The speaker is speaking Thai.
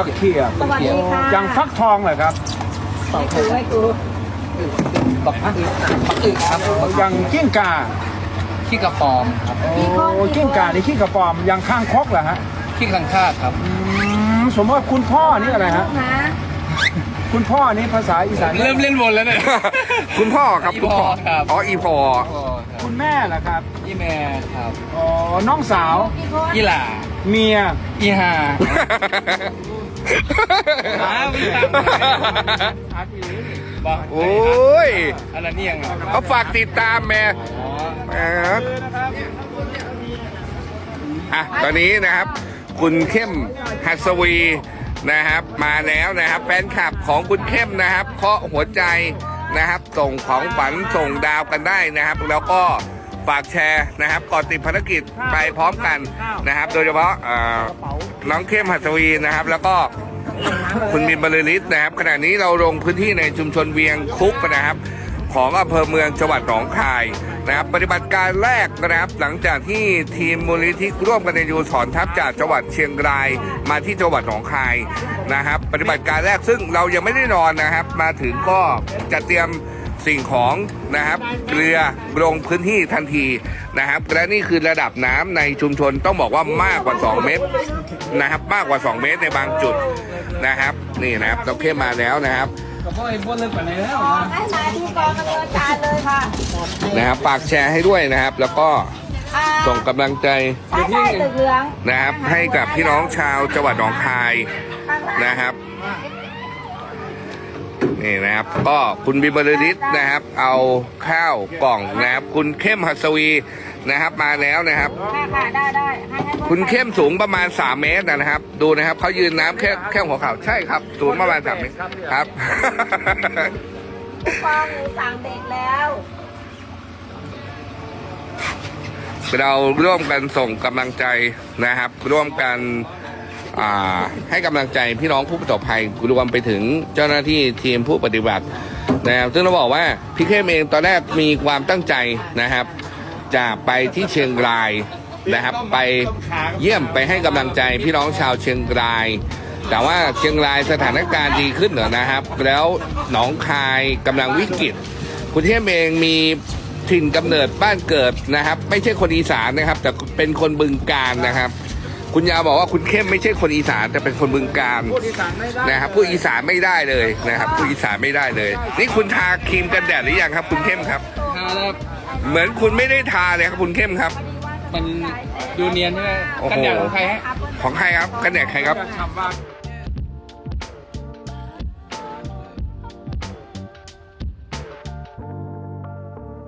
ฟักเขียบสวัสดีค่ะอย่างฟักทองเหรอครับไม่กูไม่กูบักอึบักอึครับอย่างกิ้งก่าขี้กระปอมครับโอ้กิ้งก่านี่ขี้กระปอมอย่างข้างคกเหรอฮะขี้กังคาดครับอืมสมมติว่าคุณพ่อนี่อะไรฮะนะคุณพ่อนี่ภาษาอีสานเริ่มเล่นวนแล้วเนี่ยคุณพ่อครับคุณพ่ออีพอครับอ๋ออีพอพ่อครับคุณแม่เหรอครับอีแม่ครับอ๋อน้องสาวพี่คนอีหล่าเมียอีห่า หาไม่ตังค์บอกโอ้ยอันนั้นนี่ยังไงเขาฝากติดตามแม่อ๋อแหมอะตอนนี้นะครับ คุณเข้มหัสวีนะครับ มาแล้วนะครับ แฟนคลับของคุณเข้มนะครับเคาะหัวใจนะครับ ส่งของฝันส่งดาวกันได้นะครับ แล้วก็ ฝากแชร์นะครับก่อนติดภารกิจไปพร้อมกันนะครับ โดยเฉพาะเอ่อน้องเข้มหัสวีนะครับ แล้วก็คุณบินบรรลือฤทธิ์นะครับ ขณะนี้เราลงพื้นที่ในชุมชนเวียงคุกนะครับ ของอำเภอเมืองจังหวัดหนองคายนะครับ ปฏิบัติการแรกนะครับ หลังจากที่ทีมมูลนิธิร่วมกันในยูถอนทัพจากจังหวัดเชียงราย มาที่จังหวัดหนองคายนะครับ ปฏิบัติการแรกซึ่งเรายังไม่ได้นอนนะครับ มาถึงก็จะเตรียม สิ่งของนะครับเรือลงพื้นที่ทันทีนะครับและนี่คือระดับน้ำในชุมชนต้องบอกว่ามากกว่า 2 เมตรนะครับมากกว่า 2 เมตรในบางจุดนะครับ นี่นะครับเราเข้มมาแล้วนะครับกับพ่อไอ้บนเลิกไปไหนแล้วให้มาที่กองกำเนิดการเลยค่ะนะครับฝากแชร์ให้ด้วยนะครับ แล้วก็อ่าส่งกำลังใจใช่ใช่เหลืองนะครับ ให้กับพี่น้องชาวจังหวัดหนองคายนะครับ นี่นะครับ ก็คุณบิมบรฤทธิ์นะครับ เอาข้าวกล่องนะครับ คุณเข้มหัสวีนะครับมาแล้วนะครับ ค่ะค่ะได้ได้ให้ให้คุณเข้มสูงประมาณ 3 เมตรนะครับ ดูนะครับเขายืนน้ำแค่แค่หัวเข่าใช่ครับสูงประมาณ3เมตรครับกองหนูสั่งเด็กแล้วเราร่วมกันส่งกำลังใจนะครับ ร่วมกันอ่า ให้กำลังใจพี่น้องผู้ประสบภัยรวมไปถึงเจ้าหน้าที่ทีมผู้ปฏิบัตินะครับซึ่งเราบอกว่าพี่เข้มเองตอนแรกมีความตั้งใจนะครับ จะไปที่เชียงรายนะครับ ไปเยี่ยมไปให้กำลังใจพี่น้องชาวเชียงราย แต่ว่าเชียงรายสถานการณ์ดีขึ้นเหรอนะครับ แล้วหนองคายกำลังวิกฤตคุณเข้มเองมีถิ่นกำเนิดบ้านเกิดนะครับ ไม่ใช่คนอีสานนะครับ แต่เป็นคนบึงการนะครับ คุณยาวบอกว่าคุณเข้มไม่ใช่คนอีสานแต่เป็นคนบึงการพูดอีสานไม่ได้นะครับผู้อีสานไม่ได้เลยนะครับผู้อีสานไม่ได้เลย นี่คุณทาครีมกันแดดหรือยังครับ คุณเข้มครับ ทาแล้วเหมือนคุณไม่ได้ทาเลยครับคุณเข้มครับ มันดูเนียนใช่ไหมโอ้โห กันแดดของใครฮะของใครครับกันแดดใครครับคำว่า